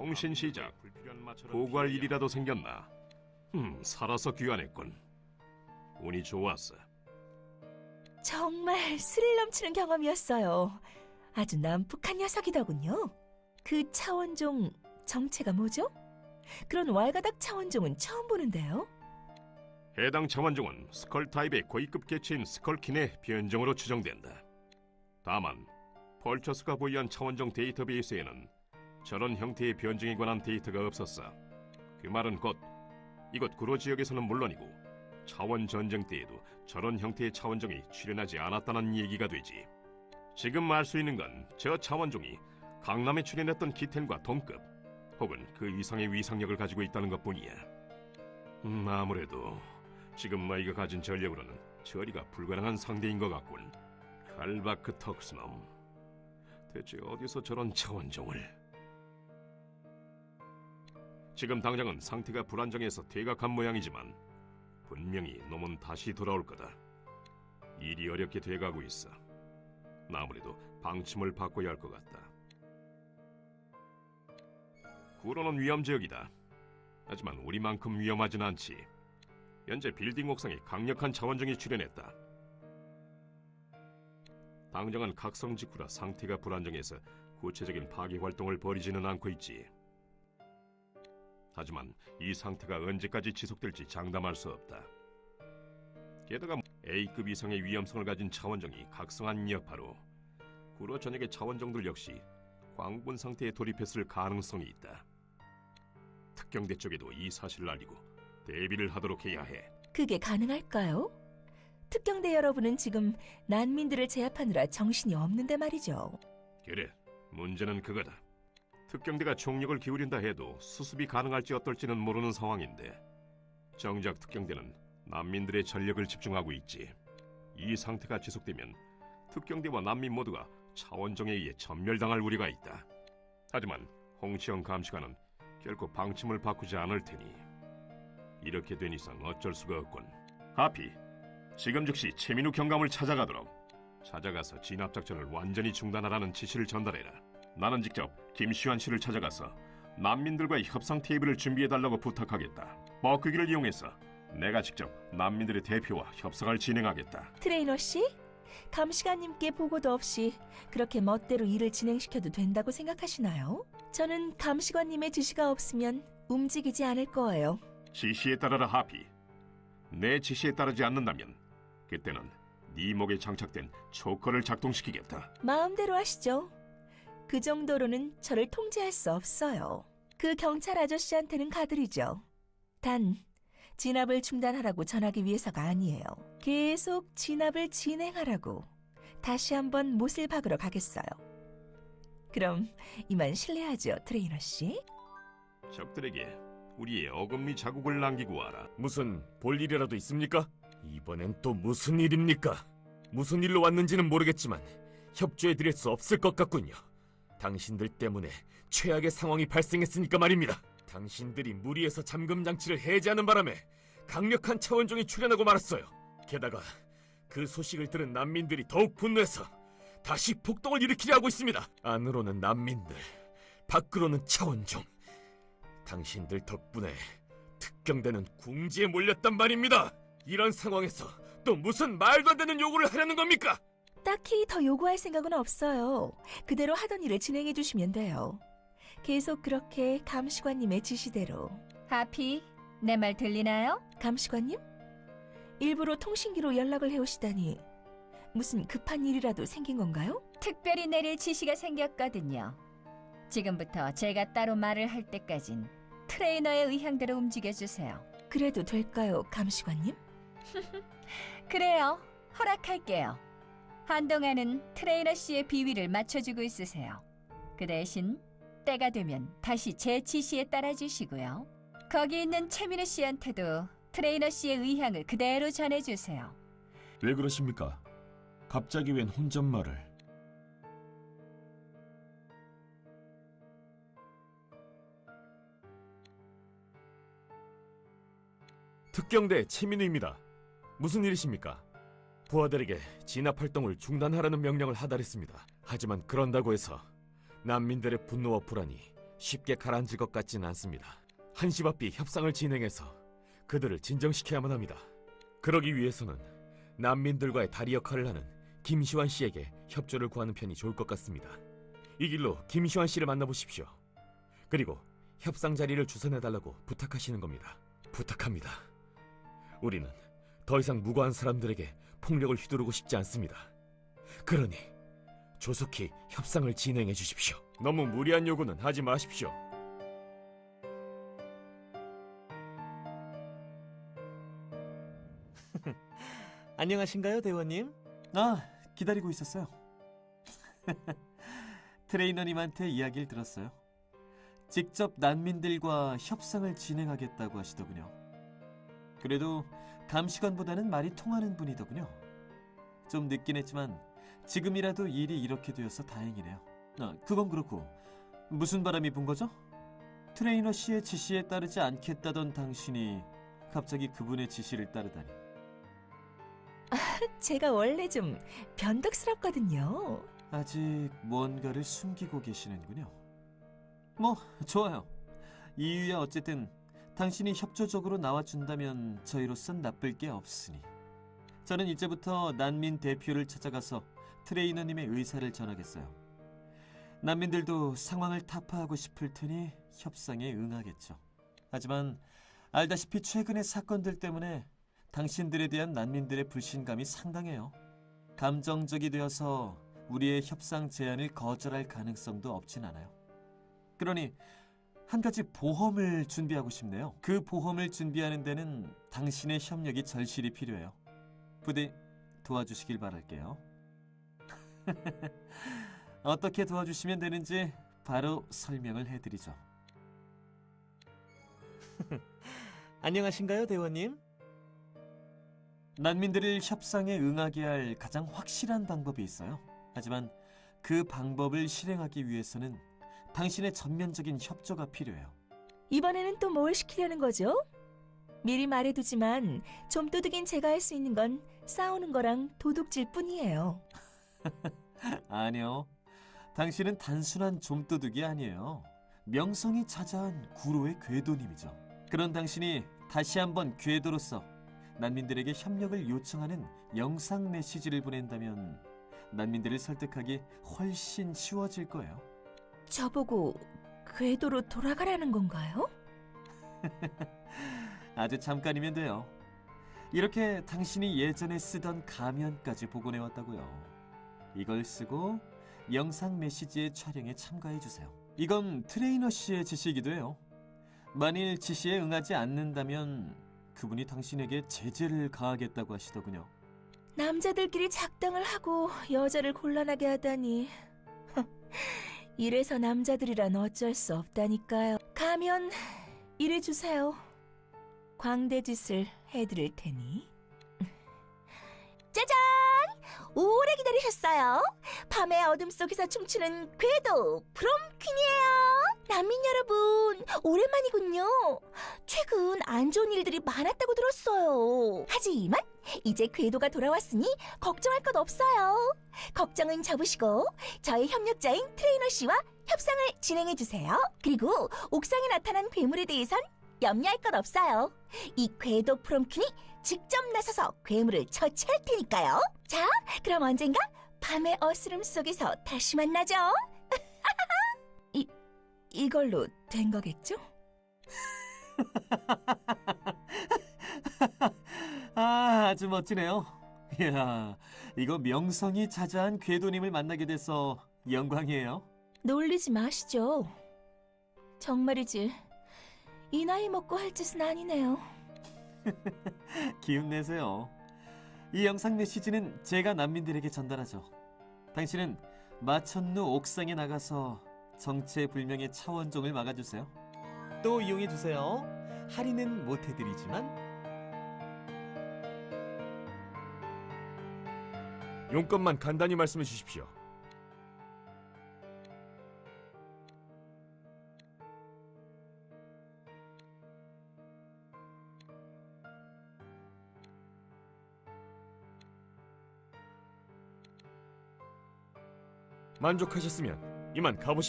통신 시작. 보고할 일이라도 생겼나? 흠, 살아서 귀환했군. 운이 좋았어. 정말 스릴 넘치는 경험이었어요. 아주 난폭한 녀석이더군요. 그 차원종 정체가 뭐죠? 그런 왈가닥 차원종은 처음 보는데요. 해당 차원종은 스컬 타입의 고위급 개체인 스컬킨의 변종으로 추정된다. 다만 펄처스가 보유한 차원종 데이터베이스에는 저런 형태의 변종에 관한 데이터가 없었어. 그 말은 곧 이곳 구로 지역에서는 물론이고 차원 전쟁 때에도 저런 형태의 차원종이 출현하지 않았다는 얘기가 되지. 지금 알 수 있는 건 저 차원종이 강남에 출현했던 기텐과 동급 혹은 그 이상의 위상력을 가지고 있다는 것뿐이야. 음, 아무래도 지금 너희가 가진 전력으로는 처리가 불가능한 상대인 것 같군. 칼바크 턱스놈. 대체 어디서 저런 차원종을? 지금 당장은 상태가 불안정해서 퇴각한 모양이지만 분명히 놈은 다시 돌아올 거다. 일이 어렵게 돼가고 있어. 아무래도 방침을 바꿔야 할 것 같다. 구로는 위험 지역이다. 하지만 우리만큼 위험하진 않지. 현재 빌딩 옥상에 강력한 차원종이 출현했다. 당장은 각성 직후라 상태가 불안정해서 구체적인 파괴 활동을 벌이지는 않고 있지. 하지만 이 상태가 언제까지 지속될지 장담할 수 없다. 게다가 A급 이상의 위험성을 가진 차원종이 각성한 여파로 구로 전역의 차원종들 역시 광분 상태에 돌입했을 가능성이 있다. 특경대 쪽에도 이 사실을 알리고 대비를 하도록 해야 해. 그게 가능할까요? 특경대 여러분은 지금 난민들을 제압하느라 정신이 없는데 말이죠. 그래, 문제는 그거다. 특경대가 총력을 기울인다 해도 수습이 가능할지 어떨지는 모르는 상황인데 정작 특경대는 난민들의 전력을 집중하고 있지. 이 상태가 지속되면 특경대와 난민 모두가 차원종에 의해 전멸당할 우려가 있다. 하지만 홍치영 감시관은 결코 방침을 바꾸지 않을 테니 이렇게 된 이상 어쩔 수가 없군. 하피, 지금 즉시 최민우 경감을 찾아가도록 찾아가서 진압 작전을 완전히 중단하라는 지시를 전달해라. 나는 직접 김시환 씨를 찾아가서 난민들과의 협상 테이블을 준비해 달라고 부탁하겠다. 버크기를 이용해서 내가 직접 난민들의 대표와 협상을 진행하겠다. 트레이너 씨? 감시관님께 보고도 없이 그렇게 멋대로 일을 진행시켜도 된다고 생각하시나요? 저는 감시관님의 지시가 없으면 움직이지 않을 거예요. 지시에 따라라 하피. 내 지시에 따르지 않는다면 그때는 네 목에 장착된 초커를 작동시키겠다. 마음대로 하시죠. 그 정도로는 저를 통제할 수 없어요. 그 경찰 아저씨한테는 가드리죠. 단, 진압을 중단하라고 전하기 위해서가 아니에요. 계속 진압을 진행하라고 다시 한번 못을 박으러 가겠어요. 그럼 이만 실례하죠, 트레이너 씨? 적들에게 우리의 어금니 자국을 남기고 와라. 무슨 볼 일이라도 있습니까? 이번엔 또 무슨 일입니까? 무슨 일로 왔는지는 모르겠지만 협조해 드릴 수 없을 것 같군요. 당신들 때문에 최악의 상황이 발생했으니까 말입니다. 당신들이 무리해서 잠금 장치를 해제하는 바람에 강력한 차원종이 출현하고 말았어요. 게다가 그 소식을 들은 난민들이 더욱 분노해서 다시 폭동을 일으키려 하고 있습니다. 안으로는 난민들, 밖으로는 차원종. 당신들 덕분에 특경대는 궁지에 몰렸단 말입니다. 이런 상황에서 또 무슨 말도 안 되는 요구를 하려는 겁니까? 딱히 더 요구할 생각은 없어요. 그대로 하던 일을 진행해 주시면 돼요. 계속 그렇게 감시관님의 지시대로. 하피, 내 말 들리나요? 감시관님? 일부러 통신기로 연락을 해오시다니 무슨 급한 일이라도 생긴 건가요? 특별히 내릴 지시가 생겼거든요. 지금부터 제가 따로 말을 할 때까진 트레이너의 의향대로 움직여주세요. 그래도 될까요, 감시관님? 그래요. 허락할게요. 한동안은 트레이너 씨의 비위를 맞춰주고 있으세요. 그 대신 때가 되면 다시 제 지시에 따라주시고요. 거기 있는 최민우 씨한테도 트레이너 씨의 의향을 그대로 전해주세요. 왜 그러십니까? 갑자기 웬 혼잣말을? 특경대 최민우입니다. 무슨 일이십니까? 부하들에게 진압 활동을 중단하라는 명령을 하달했습니다. 하지만 그런다고 해서 난민들의 분노와 불안이 쉽게 가라앉을 것 같지는 않습니다. 한시 바삐 협상을 진행해서 그들을 진정시켜야만 합니다. 그러기 위해서는 난민들과의 다리 역할을 하는 김시환 씨에게 협조를 구하는 편이 좋을 것 같습니다. 이 길로 김시환 씨를 만나보십시오. 그리고 협상 자리를 주선해달라고 부탁하시는 겁니다. 부탁합니다. 우리는 더 이상 무고한 사람들에게 폭력을 휘두르고 싶지 않습니다. 그러니 조속히 협상을 진행해 주십시오. 너무 무리한 요구는 하지 마십시오. 안녕하신가요, 대원님? 아, 기다리고 있었어요. 트레이너님한테 이야기를 들었어요. 직접 난민들과 협상을 진행하겠다고 하시더군요. 그래도 감시관보다는 말이 통하는 분이더군요. 좀 늦긴 했지만 지금이라도 일이 이렇게 되어서 다행이네요. 아, 그건 그렇고 무슨 바람이 분 거죠? 트레이너 씨의 지시에 따르지 않겠다던 당신이 갑자기 그분의 지시를 따르다니. 제가 원래 좀 변덕스럽거든요. 아직 뭔가를 숨기고 계시는군요. 뭐 좋아요. 이유야 어쨌든 당신이 협조적으로 나와준다면 저희로선 나쁠 게 없으니. 저는 이제부터 난민 대표를 찾아가서 트레이너님의 의사를 전하겠어요. 난민들도 상황을 타파하고 싶을 테니 협상에 응하겠죠. 하지만 알다시피 최근의 사건들 때문에 당신들에 대한 난민들의 불신감이 상당해요. 감정적이 되어서 우리의 협상 제안을 거절할 가능성도 없진 않아요. 그러니 한 가지 보험을 준비하고 싶네요. 그 보험을 준비하는 데는 당신의 협력이 절실히 필요해요. 부디 도와주시길 바랄게요. 어떻게 도와주시면 되는지 바로 설명을 해드리죠. 안녕하신가요, 대원님? 난민들을 협상에 응하게 할 가장 확실한 방법이 있어요. 하지만 그 방법을 실행하기 위해서는 당신의 전면적인 협조가 필요해요. 이번에는 또 뭘 시키려는 거죠? 미리 말해두지만 좀도둑인 제가 할 수 있는 건 싸우는 거랑 도둑질 뿐이에요. 아니요. 당신은 단순한 좀도둑이 아니에요. 명성이 자자한 구로의 궤도님이죠. 그런 당신이 다시 한번 궤도로서 난민들에게 협력을 요청하는 영상 메시지를 보낸다면 난민들을 설득하기 훨씬 쉬워질 거예요. 저보고 궤도로 돌아가라는 건가요? 아주 잠깐이면 돼요. 이렇게 당신이 예전에 쓰던 가면까지 복원해 왔다고요. 이걸 쓰고 영상 메시지의 촬영에 참가해 주세요. 이건 트레이너 씨의 지시이기도 해요. 만일 지시에 응하지 않는다면 그분이 당신에게 제재를 가하겠다고 하시더군요. 남자들끼리 작당을 하고 여자를 곤란하게 하다니. 이래서 남자들이란 어쩔 수 없다니까요. 가면 일해 주세요. 광대짓을 해드릴 테니. 짜잔! 오래 기다리셨어요. 밤의 어둠 속에서 춤추는 궤도 프롬퀸이에요. 난민 여러분, 오랜만이군요. 최근 안 좋은 일들이 많았다고 들었어요. 하지만 이제 궤도가 돌아왔으니 걱정할 것 없어요. 걱정은 접으시고 저의 협력자인 트레이너 씨와 협상을 진행해 주세요. 그리고 옥상에 나타난 괴물에 대해선 염려할 것 없어요. 이 궤도 프롬킨이 직접 나서서 괴물을 처치할 테니까요. 자, 그럼 언젠가 밤의 어스름 속에서 다시 만나죠. 이 이걸로 된 거겠죠? 아, 아주 멋지네요. 이야, 이거 명성이 자자한 궤도님을 만나게 돼서 영광이에요. 놀리지 마시죠. 정말이지. 이 나이 먹고 할 짓은 아니네요. 기운 내세요. 이 영상 메시지는 제가 난민들에게 전달하죠. 당신은 마천루 옥상에 나가서 정체 불명의 차원종을 막아주세요. 또 이용해 주세요. 할인은 못 해드리지만 용건만 간단히 말씀해 주십시오. 만족하셨으면 이만 가보십시오.